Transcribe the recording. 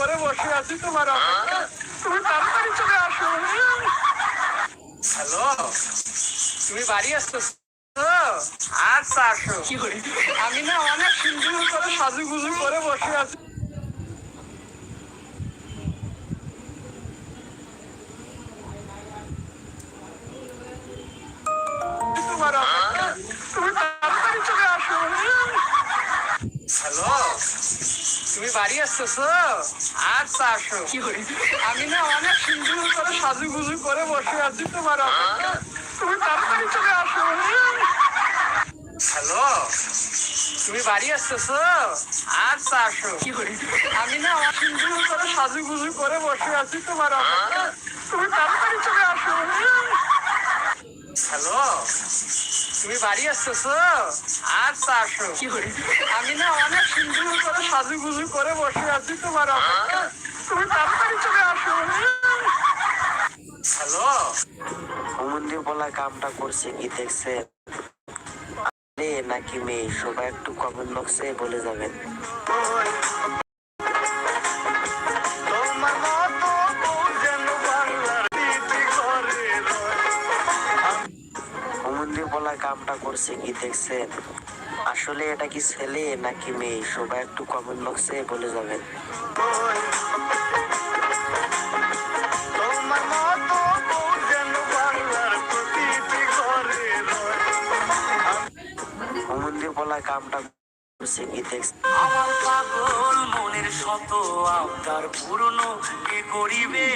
করে বসে আছি তোমার অপেক্ষা। তুমি তাড়াতাড়ি চলে আসো। হ্যালো তুমি বাড়ি আসছো? আচ্ছা আসো। আমি না অনেক সুন্দর করে সাজুগুজু করে বসে আছি। তুমি বাড়ি আসতেছো? আচ্ছা আসো। আমি না অনেক সুন্দর করে সাজুগুজু করে বসে আছি তোমার অপেক্ষা। তুমি তাড়াতাড়ি চলে আসো। হ্যালো? তুমি বাড়ি আসতেছো? আচ্ছা আসো। আমি না অনেক সুন্দর করে সাজুগুজু করে বসে আছি তোমার অপেক্ষা। তুমি তাড়াতাড়ি চলে আসো। হ্যালো তুমি বাড়ি আসতেছো? আচ্ছা আসো আমি না অনেক সুন্দর করে সাজুগুজু করে বসে আছি তোমার অপেক্ষা। তুমি তাড়াতাড়ি চলে আসো। হ্যালো হুমন্দি বলা কামটা করছে কি দেখছে? নাকি মেয়ে সবাই একটু কমেন্ট বক্সে বলে যাবেন। হুমন্দি বলা কামটা করছে কি দেখছেন? আসলে এটা কি ছেলে নাকি মেয়ে? সবাই একটু কমেন্ট বক্সে বলে যাবেন। বলা কামটা করছে কি দেখছেন? আমার পাগল মনের শত আবদার পূর্ণ কে করিবে?